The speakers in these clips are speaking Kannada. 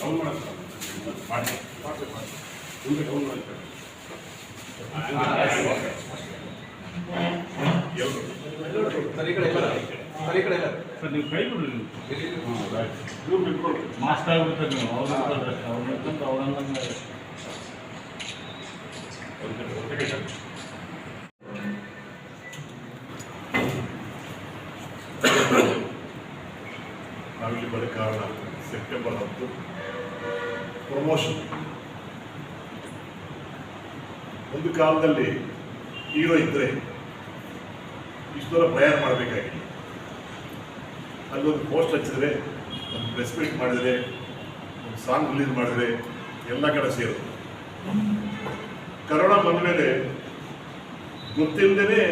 ಡೌನ್ ಮಾಡೋದು ಮಾಡಿ ಮುಂದೆ ಡೌನ್ ಮಾಡ್ತಾರೆ ಎಲ್ಲರೂ ಸರಿ ಕಡೆ ಇಲ್ಲ ಸರಿ ಕಡೆ ಇಲ್ಲ ಸರ್ ನೀವು ಕೈ ಬಿಡ್ರಿ ನೀವು ಹಾಂ ರೈಟ್ ಇವ್ರು ಬಿಟ್ಕೊಳ್ರಿ ಮಾಸ್ಟರ್ ಆಗ್ಬಿಡ್ತಾರೆ ನೀವು ಅವ್ರು ಇರ್ತಾರೆ ಅವ್ರು ಇರ್ತಂತ ಅವ್ರಂದಂಗೆ ನಾವಿಲ್ಲಿ ಬರೋ ಕಾರಣ ಸೆಪ್ಟೆಂಬರ್ ಹತ್ತು. ಪ್ರಮೋಷನ್ ಒಂದು ಕಾಲದಲ್ಲಿ ಹೀರೋ ಇದ್ದರೆ ಇಷ್ಟು ಪ್ರಯಾಣ ಮಾಡಬೇಕಾಗಿಲ್ಲ ಅಲ್ಲೊಂದು ಪೋಸ್ಟ್ ಹಚ್ಚಿದ್ರೆ, ಒಂದು ಪ್ರೆಸ್ ಮೀಟ್ ಮಾಡಿದರೆ, ಒಂದು ಸಾಂಗ್ ರಿಲೀಸ್ ಮಾಡಿದರೆ ಎಲ್ಲ ಕಡೆ ಸೇರೋದು ಕರೋನಾ ಬಂದ ಮೇಲೆ ಗೊತ್ತಿಲ್ಲದೇ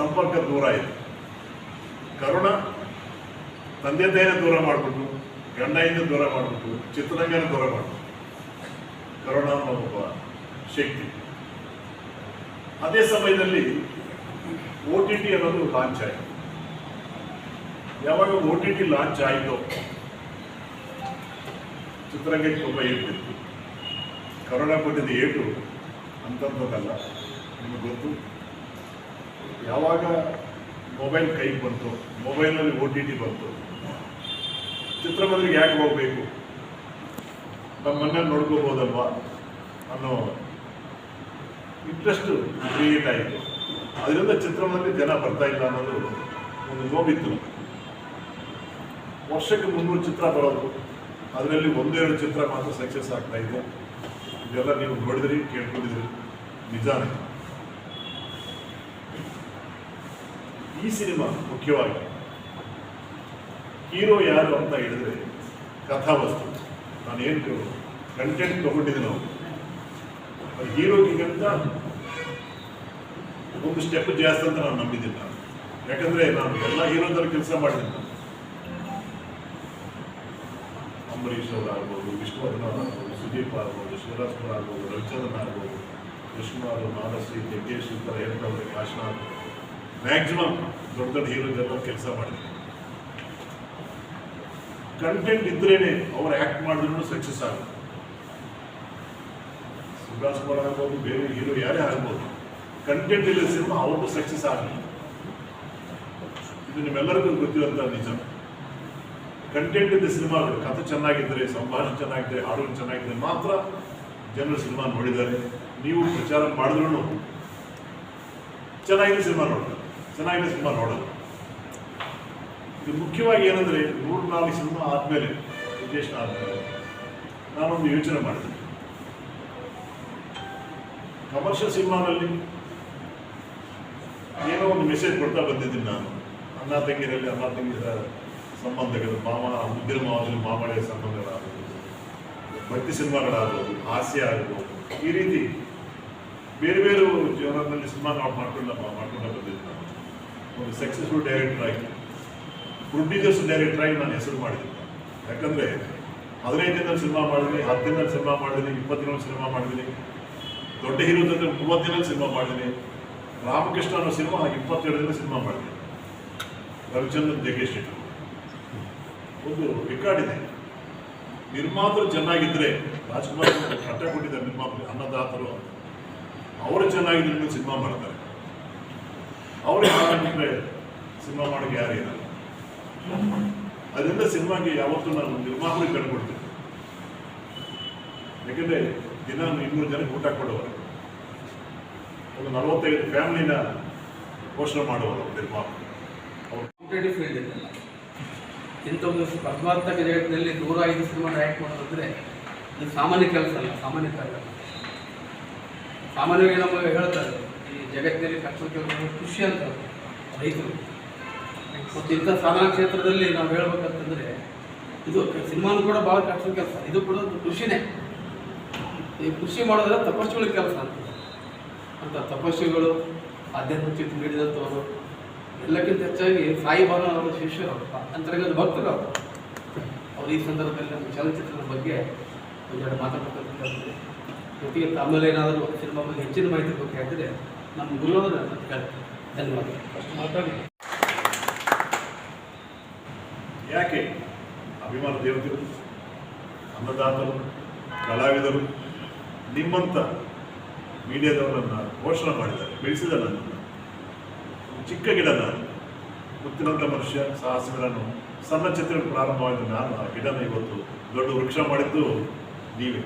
ಸಂಪರ್ಕ ದೂರ ಆಯಿತು. ಕರೋನಾ ತಂದೆ ತಾಯಿನ ದೂರ ಮಾಡಿಬಿಟ್ಟು ಗಂಡಯಿಂದ ದೂರ ಮಾಡಿಬಿಟ್ಟು, ಚಿತ್ರರಂಗನ ದೂರ ಮಾಡಿಬಿಟ್ಟು. ಕರೋನಾ ಒಬ್ಬ ಶಕ್ತಿ. ಅದೇ ಸಮಯದಲ್ಲಿ ಓ ಟಿ ಟಿ ಅನ್ನೋದು ಲಾಂಚ್ ಆಯಿತು. ಯಾವಾಗ ಓ ಟಿ ಟಿ ಲಾಂಚ್ ಆಯಿತೋ, ಚಿತ್ರರಂಗಕ್ಕೆ ತುಂಬ ಏಟಿತ್ತು ಕರೋನಾ ಕೊಟ್ಟಿದ್ದ ಏಟು ಅಂತಂದದಲ್ಲ ನಿಮಗೆ ಗೊತ್ತು? ಯಾವಾಗ ಮೊಬೈಲ್ ಕೈಗೆ ಬಂತು ಮೊಬೈಲ್ನಲ್ಲಿ ಓ ಟಿ ಟಿ ಬಂತು ಚಿತ್ರಮಂದಿರಿಗೆ ಯಾಕೆ ಹೋಗಬೇಕು? ನಮ್ಮನ್ನ ನೋಡ್ಕೋಬೋದಲ್ವಾ ಅನ್ನೋ ಇಂಟ್ರೆಸ್ಟ್ ಕ್ರಿಯೇಟ್ ಆಯಿತು. ಅದರಿಂದ ಚಿತ್ರಮಂದಿರ ಜನ ಬರ್ತಾ ಇಲ್ಲ ಅನ್ನೋದು ಒಂದು ನೋವಿತ್ತು. ವರ್ಷಕ್ಕೆ ಮುನ್ನೂರು ಚಿತ್ರ ಬರೋದು. ಅದರಲ್ಲಿ ಒಂದೆರಡು ಚಿತ್ರ ಮಾತ್ರ ಸಕ್ಸಸ್ ಆಗ್ತಾ ಇದೆ. ಇದೆಲ್ಲ ನೀವು ನೋಡಿದ್ರಿ, ಕೇಳ್ಕೊಂಡಿದ್ರಿ. ನಿಜಾನೇ. ಈ ಸಿನಿಮಾ ಮುಖ್ಯವಾಗಿ ಹೀರೋ ಯಾರು ಅಂತ ಹೇಳಿದ್ರೆ ಕಥಾವಸ್ತು. ನಾನು ಏನು ಕಂಟೆಂಟ್ ತಗೊಂಡಿದ್ದೀನಿ? ನಾವು ಹೀರೋಗಿಗಿಂತ ಒಂದು ಸ್ಟೆಪ್ ಜಾಸ್ತಿ ಅಂತ ನಾನು ನಂಬಿದ್ದೀನಿ ನಾನು. ಯಾಕಂದ್ರೆ ನಾನು ಎಲ್ಲ ಹೀರೋದರ ಕೆಲಸ ಮಾಡಿದ್ದೀನಿ ನಾನು. ಅಂಬರೀಷ್ ಅವರು ಆಗ್ಬೋದು, ವಿಷ್ಣುವರ್ಧನ್ ಆಗ್ಬೋದು, ಸುದೀಪ್ ಆಗ್ಬೋದು, ಶಿವರಾಜ್ ಕುಮಾರ್ ಆಗ್ಬೋದು, ರವಿಚಂದ್ರನ್ ಆಗ್ಬೋದು ಕೃಷ್ಣಾರು ಮಾನಸಿ ಜಗ್ಗೇಶ್ ಈ ಥರ ಹೇಳ್ತಾರೆ ಆಗ್ಬೋದು. ಮ್ಯಾಕ್ಸಿಮಮ್ ದೊಡ್ಡ ದೊಡ್ಡ ಹೀರೋ ಜನ ಕೆಲಸ ಮಾಡಿದ್ದೀನಿ. ಕಂಟೆಂಟ್ ಇದ್ರೇನೆ ಅವ್ರು ಆ್ಯಕ್ಟ್ ಮಾಡಿದ್ರು ಸಕ್ಸಸ್ ಆಗುತ್ತೆ. ಸುಭಾಷ್ ಕುಮಾರ್ ಆಗ್ಬೋದು, ಬೇರೆ ಹೀರೋ ಯಾರೇ ಆಗ್ಬೋದು ಕಂಟೆಂಟ್ ಇಲ್ಲ ಸಿನಿಮಾ ಅವ್ರಿಗೂ ಸಕ್ಸಸ್ ಆಗಲಿ. ಇದು ನಿಮ್ಮೆಲ್ಲರಿಗೂ ಗೊತ್ತಿರುವಂತ ನಿಜ. ಕಂಟೆಂಟ್ ಇದ್ದ ಸಿನಿಮಾಗಳು ಕಥೆ ಚೆನ್ನಾಗಿದ್ದರೆ ಸಂಭಾಷಣೆ ಚೆನ್ನಾಗಿದ್ದರೆ ಹಾಡು ಚೆನ್ನಾಗಿದ್ದರೆ ಮಾತ್ರ ಜನರು ಸಿನಿಮಾ ನೋಡಿದ್ದಾರೆ. ನೀವು ಪ್ರಚಾರ ಮಾಡಿದ್ರು ಚೆನ್ನಾಗಿದೆ ಸಿನಿಮಾ ನೋಡ್ತಾರೆ. ಚೆನ್ನಾಗಿದೆ ಸಿನಿಮಾ ನೋಡೋದು ಇದು ಮುಖ್ಯವಾಗಿ ಏನಂದರೆ ಮೂರು ನಾಲ್ಕು ಸಿನಿಮಾ ಆದಮೇಲೆ ಉದ್ದೇಶ ಆದಮೇಲೆ. ನಾನೊಂದು ಯೋಚನೆ ಮಾಡಿದೆ. ಕಮರ್ಷಿಯಲ್ ಸಿನಿಮಾದಲ್ಲಿ ಏನೋ ಒಂದು ಮೆಸೇಜ್ ಕೊಡ್ತಾ ಬಂದಿದ್ದೀನಿ ನಾನು. ಅಣ್ಣ ತಂಗಿರಲ್ಲಿ ಅಣ್ಣ ತಂಗಿರ ಸಂಬಂಧಗಳು, ಮಾಮ ಉದ್ದಿನ ಮಾವದಲ್ಲಿ ಮಾಮಳೆಯ ಸಂಬಂಧಗಳಾಗ್ಬೋದು, ಭಕ್ತಿ ಸಿನಿಮಾಗಳಾಗ್ಬೋದು ಹಾಸ್ಯ ಆಗ್ಬೋದು, ಈ ರೀತಿ ಬೇರೆ ಬೇರೆ ಜೀವನದಲ್ಲಿ ಸಿನಿಮಾ ನಾವು ಮಾಡ್ಕೊಂಡ, ಮಾಡ್ಕೊಂಡು ಬಂದಿದ್ದೀನಿ ನಾನು. ಒಂದು ಸಕ್ಸಸ್ಫುಲ್ ಡೈರೆಕ್ಟರ್ ಆಗಿ. ಪ್ರೊಡ್ಯೂಸರ್ಸ್ ಡೈರೆಕ್ಟರ್ ಆಗಿ ನಾನು ಹೆಸರು ಮಾಡಿದ್ದೀನಿ ಯಾಕಂದರೆ ಹದಿನೈದು ದಿನ ಸಿನಿಮಾ ಮಾಡಿದ್ದೀನಿ ಹತ್ತು ದಿನ ಸಿನಿಮಾ ಮಾಡಿದ್ದೀನಿ ಇಪ್ಪತ್ತು ದಿನ ಸಿನಿಮಾ ಮಾಡಿದ್ದೀನಿ ದೊಡ್ಡ ಹೀರೋ ಜೊತೆ ಮೂವತ್ತು ದಿನ ಸಿನಿಮಾ ಮಾಡಿದ್ದೀನಿ ರಾಮಕೃಷ್ಣ ಅನ್ನೋ ಸಿನಿಮಾ ಇಪ್ಪತ್ತೆರಡು ದಿನ ಸಿನಿಮಾ ಮಾಡಿದ್ದೀನಿ ರವಿಚಂದ್ರನ್ ಜಗ್ಗೇಶ್ ಶೆಟ್ಟಿ ಒಂದು ರೆಕಾರ್ಡ್ ಇದೆ. ನಿರ್ಮಾತರು ಚೆನ್ನಾಗಿದ್ದರೆ ರಾಜ್ಕುಮಾರ್ ಪಟ್ಟ ಕೊಟ್ಟಿದ್ದಾರೆ ನಿರ್ಮಾತರು ಅನ್ನದಾತರು ಅವರು ಚೆನ್ನಾಗಿದ್ರೆ ಸಿನಿಮಾ ಮಾಡ್ತಾರೆ. ಅವರೇ ಹಾಗಾಗಿದ್ರೆ ಸಿನಿಮಾ ಮಾಡೋಕ್ಕೆ ಯಾರು ಇರಲ್ಲ. ಅದರಿಂದ ಸಿನಿಮಾಗೆ ಯಾವತ್ತೂ ನಾನು ನಿರ್ಮಾಪಕರಿಗೆ ಕಂಡುಕೊಡ್ತೀನಿ ಯಾಕಂದರೆ ದಿನ ಇನ್ನೂರು ಜನಕ್ಕೆ ಊಟ ಕೊಡುವರು ಒಂದು ನಲವತ್ತೈದು ಫ್ಯಾಮಿಲಿನ ಪೋಷಣೆ ಮಾಡುವರು ನಿರ್ಮಾಪಕ ಕಾಂಪಿಟೇಟಿವ್ ಫೀಲ್ಡ್ ಇಂಥ ಒಂದು ಸ್ಪರ್ಧಾತ್ಮಕ ಜಗತ್ತಿನಲ್ಲಿ ನೂರ ಐದು ಸಿನಿಮಾ ಡೈರೆಕ್ಟ್ ಮಾಡೋದಂದ್ರೆ ಇದು ಸಾಮಾನ್ಯ ಕೆಲಸ ಅಲ್ಲ, ಸಾಮಾನ್ಯ ಕಾರ್ಯ. ಸಾಮಾನ್ಯವಾಗಿ ನಮಗೆ ಹೇಳ್ತಾರೆ, ಈ ಜಗತ್ತಿನಲ್ಲಿ ಕಷ್ಟ ಕೆಲಸ ಖುಷಿ ಅಂತ ರೈತರು. ಮತ್ತು ಇಂಥ ಸಾಧನಾ ಕ್ಷೇತ್ರದಲ್ಲಿ ನಾವು ಹೇಳ್ಬೇಕಂತಂದರೆ, ಇದು ಸಿನಿಮಾನು ಕೂಡ ಭಾಳ ಕಷ್ಟದ ಕೆಲಸ. ಇದು ಕೂಡ ಒಂದು ಕೃಷಿನೇ. ಈ ಕೃಷಿ ಮಾಡೋದ್ರೆ ತಪಸ್ಸುಗಳ ಕೆಲಸ ಅಂತ. ಅಂತ ತಪಸ್ಸುಗಳು ಆಧ್ಯಾತ್ಮಿಕ ಚಿತ್ರ ನೀಡಿದಂಥವರು ಎಲ್ಲಕ್ಕಿಂತ ಹೆಚ್ಚಾಗಿ ಸಾಯಿ ಭಾನು ಅವರ ಶಿಷ್ಯರು ಅಂತರ್ಗತ ಭಕ್ತರು ಅವರು. ಅವರು ಈ ಸಂದರ್ಭದಲ್ಲಿ ನಮ್ಮ ಚಲನಚಿತ್ರದ ಬಗ್ಗೆ ಒಂದೆರಡು ಮಾತಾಡ್ತಕ್ಕಂಥದ್ದು ಜೊತೆಗೆ ತಮ್ಮಲ್ಲಿ ಏನಾದರೂ ಸಿನಿಮಾ ಬಗ್ಗೆ ಹೆಚ್ಚಿನ ಮಾಹಿತಿ ಬಗ್ಗೆ ಆದರೆ ನಮ್ಮ ಗುರು ಅಂತ ಧನ್ಯವಾದ ಅಷ್ಟು ಮಾತಾಡಿ. ಯಾಕೆ? ಅಭಿಮಾನ ದೇವತೆಗಳು, ಅನ್ನದಾತರು, ಕಲಾವಿದರು ನಿಮ್ಮಂಥ ಮೀಡಿಯಾದವರನ್ನು ಪೋಷಣೆ ಮಾಡಿದ್ದಾರೆ ಬೆಳೆಸಿದ ನನ್ನನ್ನು. ಚಿಕ್ಕ ಗಿಡ ನಾನು ಮುತ್ತಿನಂಥ ಮನುಷ್ಯ, ಸಾಹಸಗಳನ್ನು, ಸಣ್ಣ ಚಿತ್ರ ಪ್ರಾರಂಭವಾದ ನಾನು ಆ ಗಿಡನ ಇವತ್ತು ದೊಡ್ಡ ವೃಕ್ಷ ಮಾಡಿದ್ದು ನೀವೇ.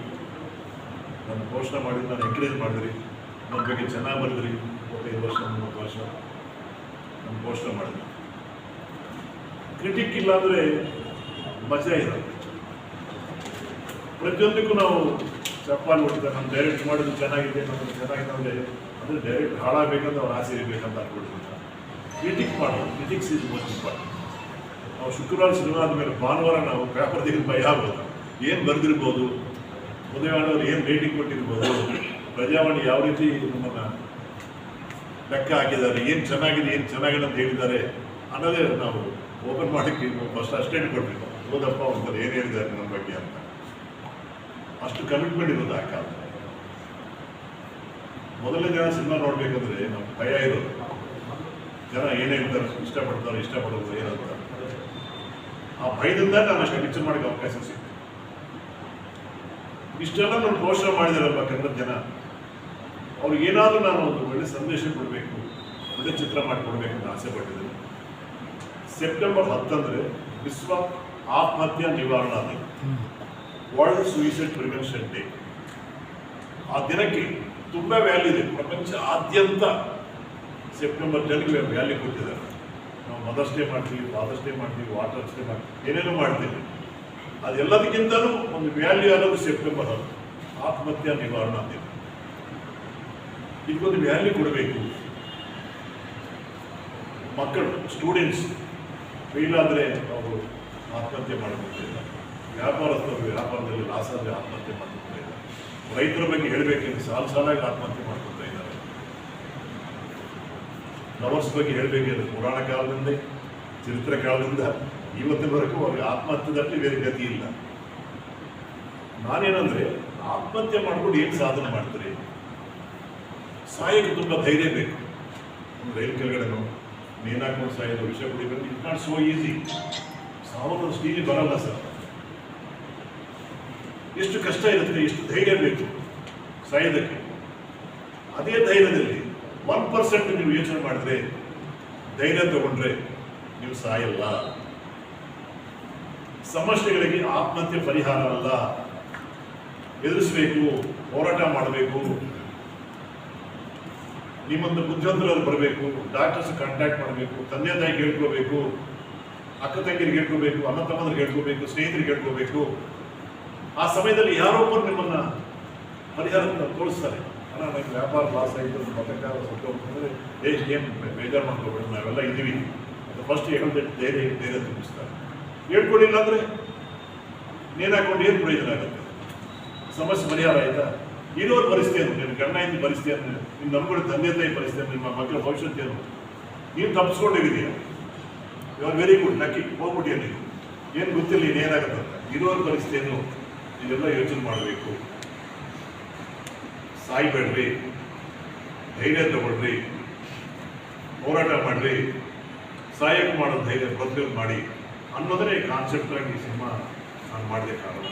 ನನ್ನ ಪೋಷಣೆ ಮಾಡಿದ್ದು ನಾನು ಎಂಕರೇಜ್ ಮಾಡಿದ್ರಿ. ನನ್ನ ಬಗ್ಗೆ ಚೆನ್ನಾಗಿ ಬರೆದ್ರಿ. ಐದು ವರ್ಷ, ಮೂವತ್ತು ವರ್ಷ. ನನ್ನ ಪೋಷಣೆ ಮಾಡಿದ್ರಿ. ಕ್ರಿಟಿಕ್ ಇಲ್ಲ ಅಂದರೆ ಮಜಾ ಇಲ್ಲ. ಪ್ರತಿಯೊಂದಕ್ಕೂ ನಾವು ಚಪ್ಪಾಲು ಹೊಡಿತಾರೆ ನಮ್ಮ ಡೈರೆಕ್ಟ್ ಮಾಡೋದು ಚೆನ್ನಾಗಿದೆ ನಮ್ಮದು ಚೆನ್ನಾಗಿದೆ ಅಂದರೆ ಅಂದರೆ ಡೈರೆಕ್ಟ್ ಹಾಳಾಗಬೇಕಂತ ಅವ್ರು ಆಸೆ ಇರಬೇಕಂತ ಅನ್ಕೊಳ್ತೀನಿ. ಕ್ರಿಟಿಕ್ ಮಾಡೋದು ಕ್ರಿಟಿಕ್ಸ್ ಇದು ಮೋಸ್ಟ್ ಇಂಪಾರ್ಟೆಂಟ್ ನಾವು ಶುಕ್ರವಾರ ಸಿನಿಮಾ ಆದಮೇಲೆ ಭಾನುವಾರ ನಾವು ಪೇಪರ್ ತೆಗೆದು ಭಯ ಆಗ್ಬೋದು ಏನು ಬರೆದಿರ್ಬೋದು ಆಡೋರು ಏನು ರೇಟಿಂಗ್ ಕೊಟ್ಟಿರ್ಬೋದು, ಪ್ರಜಾವಾಣಿ ಯಾವ ರೀತಿ ನಮ್ಮನ್ನು ಲೆಕ್ಕ ಹಾಕಿದ್ದಾರೆ, ಏನು ಚೆನ್ನಾಗಿದೆ ಏನು ಚೆನ್ನಾಗಿದೆ ಅಂತ ಹೇಳಿದ್ದಾರೆ ಅನ್ನೋದೇ ನಾವು ಓಪನ್ ಮಾಡಿ ಫಸ್ಟ್ ಅಷ್ಟೇ ಕೊಡಬೇಕು. ಓದಪ್ಪ ಒಂಥರ ಏನು ಹೇಳಿದ್ದಾರೆ ನಮ್ಮ ಬಗ್ಗೆ ಅಂತ. ಅಷ್ಟು ಕಮಿಟ್ಮೆಂಟ್ ಇರೋದು ಆ ಕಾಲ ಮೊದಲನೇ ಜನ ಸಿನಿಮಾ ನೋಡ್ಬೇಕಂದ್ರೆ ನಮ್ಮ ಭಯ ಇರೋದು. ಜನ ಏನೇ ಹೇಳ್ತಾರೆ, ಇಷ್ಟಪಡ್ತಾರೆ, ಇಷ್ಟಪಡೋದು, ಏನಂತ. ಆ ಭಯದಿಂದ ನಾನು ಅಷ್ಟು ಪಿಕ್ಚರ್ ಮಾಡೋಕ್ಕೆ ಅವಕಾಶ ಸಿಕ್ತು ಇಷ್ಟೆಲ್ಲ ನಾನು ಘೋಷಣೆ ಮಾಡಿದಾರಲ್ವ ಕನ್ನಡ ಜನ. ಅವ್ರಿಗೆ ಏನಾದರೂ ನಾನು ಒಂದು ಒಳ್ಳೆ ಸಂದೇಶ ಕೊಡಬೇಕು, ಒಳ್ಳೆ ಚಿತ್ರ ಮಾಡಿಕೊಡ್ಬೇಕು ಅಂತ ಆಸೆ ಪಟ್ಟಿದ್ದೇನೆ. ಸೆಪ್ಟೆಂಬರ್ ಹತ್ತಂದ್ರೆ ವಿಶ್ವ ಆತ್ಮಹತ್ಯಾ ನಿವಾರಣಾ ದಿನ. ವರ್ಲ್ಡ್ ಸೂಯಿಸೈಡ್ ಪ್ರಿವೆನ್ಷನ್ ಡೇ ಆ ದಿನಕ್ಕೆ ತುಂಬಾ ವ್ಯಾಲ್ಯೂ ಇದೆ. ಪ್ರಪಂಚ ಆದ್ಯಂತ ಸೆಪ್ಟೆಂಬರ್ ಟೆನ್ಗೆ ವ್ಯಾಲ್ಯೂ ಕೊಟ್ಟಿದ್ದಾರೆ. ನಾವು ಮದರ್ಸ್ ಡೇ ಮಾಡ್ತೀವಿ ಫಾದರ್ಸ್ ಡೇ ಮಾಡ್ತೀವಿ ವಾಟರ್ಸ್ ಡೇ ಮಾಡ್ತೀವಿ, ಏನೇನೋ ಮಾಡ್ತೀವಿ. ಅದೆಲ್ಲದಕ್ಕಿಂತಲೂ ಒಂದು ವ್ಯಾಲ್ಯೂ ಅನ್ನೋದು ಸೆಪ್ಟೆಂಬರ್ ಅದು ಆತ್ಮಹತ್ಯಾ ನಿವಾರಣಾ ದಿನ. ಇದಕ್ಕೊಂದು ವ್ಯಾಲ್ಯೂ ಕೊಡಬೇಕು. ಮಕ್ಕಳು ಸ್ಟೂಡೆಂಟ್ಸ್ ಫೇಲ್ ಆದರೆ ಅವರು ಆತ್ಮಹತ್ಯೆ ಮಾಡಿಕೊಳ್ತಿಲ್ಲ ವ್ಯಾಪಾರಸ್ಥರು ವ್ಯಾಪಾರದಲ್ಲಿ ಲಾಸ್ ಆದರೆ ಆತ್ಮಹತ್ಯೆ ಮಾಡಿಕೊಳ್ತಾ ಇದ್ದಾರೆ ರೈತರ ಬಗ್ಗೆ ಹೇಳಬೇಕೆಂದು ಸಾಲು ಸಾಲಾಗಿ ಆತ್ಮಹತ್ಯೆ ಮಾಡ್ಕೊತಾ ಇದ್ದಾರೆ. ಲವರ್ಸ್ ಬಗ್ಗೆ ಹೇಳಬೇಕೆಂದ್ರೆ ಪುರಾಣ ಕಾಲದಿಂದ, ಚರಿತ್ರ ಕಾಲದಿಂದ, ಇವತ್ತಿನವರೆಗೂ ಅವ್ರಿಗೆ ಆತ್ಮಹತ್ಯೆದಲ್ಲಿ ಬೇರೆ ಗತಿ ಇಲ್ಲ. ನಾನೇನಂದ್ರೆ ಆತ್ಮಹತ್ಯೆ ಮಾಡ್ಕೊಂಡು ಏನು ಸಾಧನೆ ಮಾಡ್ತೀರಿ? ಸಾಯಕ್ಕೆ ತುಂಬ ಧೈರ್ಯ ಬೇಕು. ರೈಲು ಕೆಳಗಡೆನೋ ನೇಣಾಕೊಂಡು ಸಾಯೋದು ವಿಷಯ ಕುಡಿಬೇಕು ಇಟ್ ನಾಟ್ ಸೋ ಈಸಿ ಸಾವಿರದ ಸ್ಟೀಲಿ ಬರಲ್ಲ ಸರ್. ಎಷ್ಟು ಕಷ್ಟ ಇರುತ್ತೆ, ಎಷ್ಟು ಧೈರ್ಯ ಬೇಕು ಸಾಯೋದಕ್ಕೆ. ಅದೇ ಧೈರ್ಯದಲ್ಲಿ ಒನ್ ಪರ್ಸೆಂಟ್ ನೀವು ಯೋಚನೆ ಮಾಡಿದ್ರೆ, ಧೈರ್ಯ ತಗೊಂಡ್ರೆ ನೀವು ಸಾಯಲ್ಲ. ಸಮಸ್ಯೆಗಳಿಗೆ ಆತ್ಮಹತ್ಯೆ ಪರಿಹಾರ ಅಲ್ಲ ಎದುರಿಸಬೇಕು, ಹೋರಾಟ ಮಾಡಬೇಕು. ನಿಮ್ಮೊಂದು ಬುದ್ಧಿವಂತರವ್ರು ಬರಬೇಕು ಡಾಕ್ಟರ್ಸ್ ಕಾಂಟ್ಯಾಕ್ಟ್ ಮಾಡಬೇಕು, ತಂದೆ ತಾಯಿ ಹೇಳ್ಕೋಬೇಕು ಅಕ್ಕ ತಂಗಿರಿಗೆ ಹೇಳ್ಕೋಬೇಕು ಅಣ್ಣ ತಮ್ಮಂದ್ರಿಗೆ ಹೇಳ್ಕೋಬೇಕು ಸ್ನೇಹಿತರಿಗೆ ಹೇಳ್ಕೋಬೇಕು ಆ ಸಮಯದಲ್ಲಿ ಯಾರೊಬ್ಬರು ನಿಮ್ಮನ್ನ ಪರಿಹಾರವನ್ನು ತೋರಿಸ್ತಾರೆ. ಅಣ್ಣ ನನಗೆ ವ್ಯಾಪಾರ ಲಾಸ್ ಆಯಿತು ಮತಕಾರ ಸತ್ತೋಗ್ತಂದ್ರೆ ಏ, ಏನು ಬೇಜಾರು ಮಾಡ್ಕೋಬೇಡಿ, ನಾವೆಲ್ಲ ಇದ್ದೀವಿ. ಅದು ಫಸ್ಟ್ ಹೇಳಿದ್ರೆ ಧೈರ್ಯ ಧೈರ್ಯ ತುಂಬಿಸ್ತಾರೆ. ಹೇಳ್ಕೊಡಿಲ್ಲ ಅಂದರೆ ನೇಣು ಹಾಕೊಂಡು ಏನು ಪ್ರಯೋಜನ ಆಗುತ್ತೆ? ಸಮಸ್ಯೆ ಪರಿಹಾರ ಆಯ್ತಾ? ಇರೋರು ಪರಿಸ್ಥಿತಿ ಏನು ನಿಮ್ಮ ಗಂಡ ಇಂದ ಪರಿಸ್ಥಿತಿ ಏನು ನಿಮ್ಮ ತಂದೆ ತಾಯಿ ಪರಿಸ್ಥಿತಿ ನಿಮ್ಮ ಮಕ್ಕಳ ಭವಿಷ್ಯತ್ ಏನು? ನೀವು ತಪ್ಪಿಸ್ಕೊಂಡಿದ್ದೀಯ ಆರ್ ವೆರಿ ಗುಡ್ ಲಕ್ಕಿ ಹೋಗ್ಬಿಟ್ಟಿಯ ನೀವು ಏನು ಗೊತ್ತಿಲ್ಲ ಇನ್ನೇನಾಗುತ್ತೆ ಅಂತ ಇರೋರ ಪರಿಸ್ಥಿತಿ ಏನು ಇದೆಲ್ಲ ಯೋಚನೆ ಮಾಡಬೇಕು. ಸಾಯ್ಬೇಡ್ರಿ. ಧೈರ್ಯ ತಗೊಳ್ರಿ. ಹೋರಾಟ ಮಾಡ್ರಿ. ಸಹಾಯಕ್ಕೆ ಮಾಡೋ ಧೈರ್ಯ ಪ್ರತಿಯೊಂದು ಮಾಡಿ ಅನ್ನೋದನ್ನೇ ಕಾನ್ಸೆಪ್ಟ್ ಆಗಿ ಈ ಸಿನಿಮಾ ನಾನು ಮಾಡಬೇಕಾಗಲ್ಲ